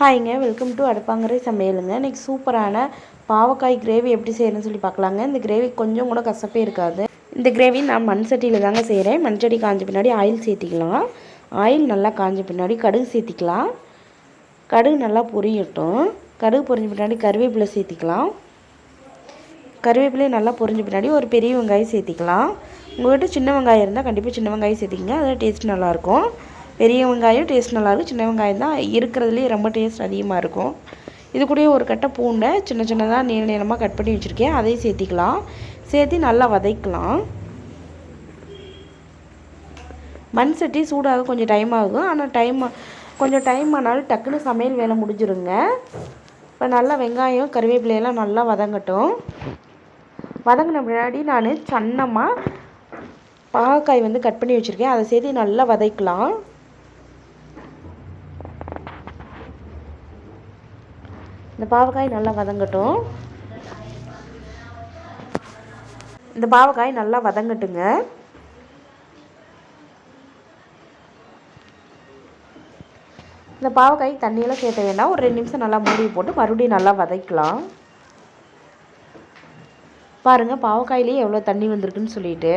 ஹாய்ங்க welcome to அடுப்பாங்கரை சமையலுங்க. இன்றைக்கி சூப்பரான பாவக்காய் கிரேவி எப்படி செய்யணும்னு சொல்லி பார்க்கலாங்க. இந்த கிரேவி கொஞ்சம் கூட கசப்பே இருக்காது. இந்த கிரேவி நான் மண் சட்டியில் தாங்க செய்கிறேன் மண் சட்டி காஞ்ச பின்னாடி ஆயில் சேர்த்திக்கலாம். ஆயில் நல்லா காஞ்ச பின்னாடி கடுகு சேர்த்திக்கலாம். கடுகு நல்லா பொரியட்டும். கடுகு பொரிஞ்ச பின்னாடி கருவேப்பிலை சேர்த்திக்கலாம். கருவேப்பிலையும் நல்லா பொரிஞ்ச பின்னாடி ஒரு பெரிய வெங்காயம் சேர்த்திக்கலாம். உங்கள்கிட்ட சின்ன வெங்காயம் இருந்தால் கண்டிப்பாக சின்ன வெங்காயம் சேர்த்திக்கங்க. அதில் டேஸ்ட் நல்லாயிருக்கும் பெரிய வெங்காயம் டேஸ்ட் நல்லாயிருக்கும் சின்ன வெங்காயம் தான் இருக்கிறதுலேயே ரொம்ப டேஸ்ட் அதிகமாக இருக்கும். இது கூட ஒரு கட்டை பூண்டை சின்ன சின்னதாக நீள நீளமாக கட் பண்ணி வச்சுருக்கேன். அதையும் சேர்த்திக்கலாம். சேர்த்து நல்லா வதைக்கலாம். மண் சட்டி சூடாக கொஞ்சம் டைம் ஆகும். ஆனால் டைம் கொஞ்சம் டைம் ஆனாலும் டக்குன்னு சமையல் வேலை முடிஞ்சிருங்க. இப்போ நல்லா வெங்காயம் கருவேப்பிலையெல்லாம் நல்லா வதங்கட்டும். வதங்கின முன்னாடி நான் சன்னமாக பாகக்காய் வந்து கட் பண்ணி வச்சுருக்கேன். அதை சேர்த்து நல்லா வதைக்கலாம். இந்த பாவக்காய் நல்லா வதங்கட்டும். இந்த பாவக்காய் நல்லா வதங்கட்டுங்க. இந்த பாவக்காய் தண்ணியெல்லாம் சேர்த்த வேண்டாம். ஒரு ரெண்டு நிமிஷம் நல்லா மூடி போட்டு மறுபடியும் நல்லா வதக்கலாம். பாருங்கள் பாவக்காயிலேயே எவ்வளோ தண்ணி வந்திருக்குன்னு சொல்லிட்டு.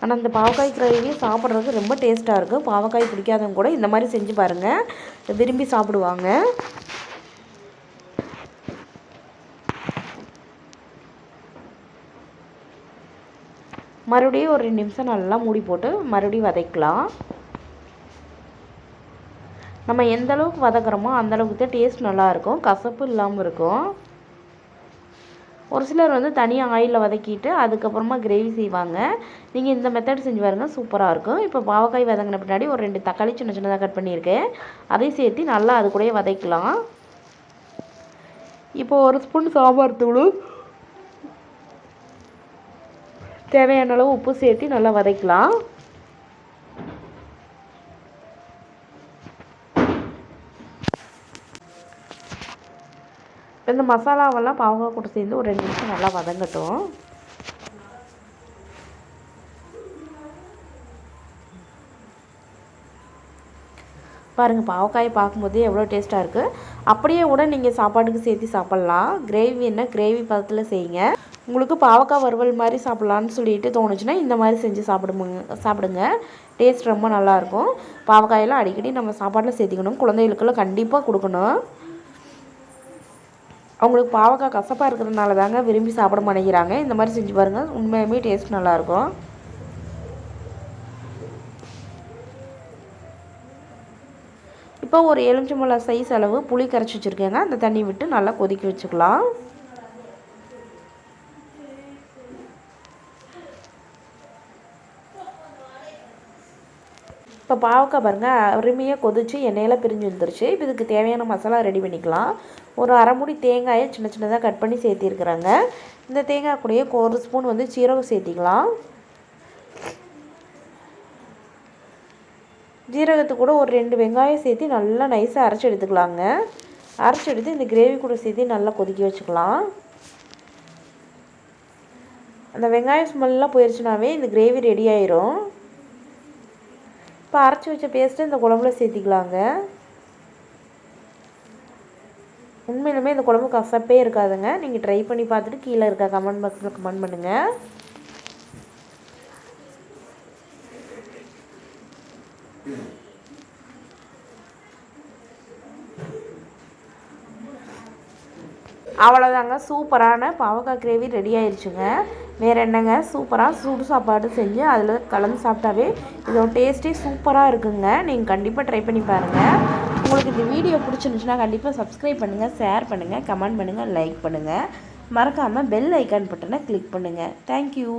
ஆனால் அந்த பாவக்காய் கிரேவி சாப்பிட்றதுக்கு ரொம்ப டேஸ்ட்டாக இருக்கும். பாவக்காய் பிடிக்காதவங்க கூட இந்த மாதிரி செஞ்சு பாருங்கள் விரும்பி சாப்பிடுவாங்க. மறுபடியும் ஒரு ரெண்டு நிமிஷம் நல்லா மூடி போட்டு மறுபடியும் வதக்கலாம். நம்ம எந்த அளவுக்கு வதக்குறோமோ அந்தளவுக்கு தான் டேஸ்ட் நல்லாயிருக்கும் கசப்பு இல்லாமல் இருக்கும். ஒரு சிலர் வந்து தனியாக ஆயிலில் வதக்கிட்டு அதுக்கப்புறமா கிரேவி செய்வாங்க. நீங்கள் இந்த மெத்தட் செஞ்சு பாருங்கள் சூப்பராக இருக்கும். இப்போ பாவக்காய் வதங்கின பின்னாடி ஒரு ரெண்டு தக்காளி சின்ன சின்னதாக கட் பண்ணியிருக்கேன். அதையும் சேர்த்து நல்லா அது கூடயே வதக்கலாம். இப்போ ஒரு ஸ்பூன் சாம்பார் தூள் தேவையான அளவு உப்பு சேர்த்து நல்லா வதக்கலாம். இந்த மசாலாவெல்லாம் பாவக்காய் கூட சேர்ந்து ஒரு ரெண்டு நிமிஷம் நல்லா வதங்கட்டும். பாருங்கள் பாவக்காயை பார்க்கும்போதே எவ்வளோ டேஸ்ட்டாக இருக்குது அப்படியே கூட நீங்கள் சாப்பாட்டுக்கு சேர்த்து சாப்பிட்லாம். கிரேவி என்ன? கிரேவி பதத்தில் செய்யுங்க. உங்களுக்கு பாவக்காய் வறுவல் மாதிரி சாப்பிட்லான்னு சொல்லிட்டு தோணுச்சுன்னா இந்த மாதிரி செஞ்சு சாப்பிடுங்க சாப்பிடுங்க. டேஸ்ட் ரொம்ப நல்லாயிருக்கும். பாவக்காயெல்லாம் அடிக்கடி நம்ம சாப்பாட்டில் சேர்த்திக்கணும். குழந்தைகளுக்கெல்லாம் கண்டிப்பாக கொடுக்கணும். அவங்களுக்கு பாவக்காய் கசப்பாக இருக்கிறதுனால தாங்க விரும்பி சாப்பிட மாட்டேங்கிறாங்க. இந்த மாதிரி செஞ்சு பாருங்கள் உண்மையுமே டேஸ்ட் நல்லாயிருக்கும். இப்போ ஒரு எலுமிச்சம்பழம் சைஸ் அளவு புளி கரைச்சி வச்சுருக்கேங்க. அந்த தண்ணி விட்டு நல்லா கொதிக்க வச்சுக்கலாம். இப்போ பாவக்காய் பாருங்கள் அருமையாக கொதிச்சு எண்ணெயில் பிரிஞ்சு வந்துருச்சு. இப்போ இதுக்கு தேவையான மசாலா ரெடி பண்ணிக்கலாம். ஒரு அரை மூடி தேங்காயை சின்ன சின்னதாக கட் பண்ணி சேர்த்திருக்குறாங்க. இந்த தேங்காய் கூடயே ஒரு ஸ்பூன் வந்து சீரகம் சேர்த்திக்கலாம். ஜீரகத்து கூட ஒரு ரெண்டு வெங்காயம் சேர்த்து நல்லா நைஸாக அரைச்சி எடுத்துக்கலாங்க. அரைச்சி எடுத்து இந்த கிரேவி கூட சேர்த்து நல்லா கொதிக்க வச்சுக்கலாம். அந்த வெங்காயம் ஸ்மெல்லாம் போயிடுச்சுனாவே இந்த கிரேவி ரெடி ஆயிரும். இப்போ அரைச்சி வச்ச பேஸ்ட்டு இந்த குழம்புல சேர்த்திக்கலாங்க. உண்மையிலுமே இந்த குழம்பு கசப்பே இருக்காதுங்க. நீங்கள் ட்ரை பண்ணி பார்த்துட்டு கீழே இருக்க கமெண்ட் பாக்ஸில் கமெண்ட் பண்ணுங்கள் அவ்வளோதாங்க சூப்பரான பாவக்காய் கிரேவி ரெடி ஆயிடுச்சுங்க வேறு என்னங்க? சூப்பராக சூடு சாப்பாடு செஞ்சு அதில் கலந்து சாப்பிட்டாவே இதோட டேஸ்ட்டே சூப்பராக இருக்குங்க. நீங்கள் கண்டிப்பாக ட்ரை பண்ணி பாருங்கள் உங்களுக்கு இந்த வீடியோ பிடிச்சிருந்துச்சுன்னா கண்டிப்பாக சப்ஸ்கிரைப் பண்ணுங்கள் ஷேர் பண்ணுங்கள் கமெண்ட் பண்ணுங்கள் லைக் பண்ணுங்கள் மறக்காமல் பெல் ஐக்கான் பட்டனை கிளிக் பண்ணுங்கள் தேங்க்யூ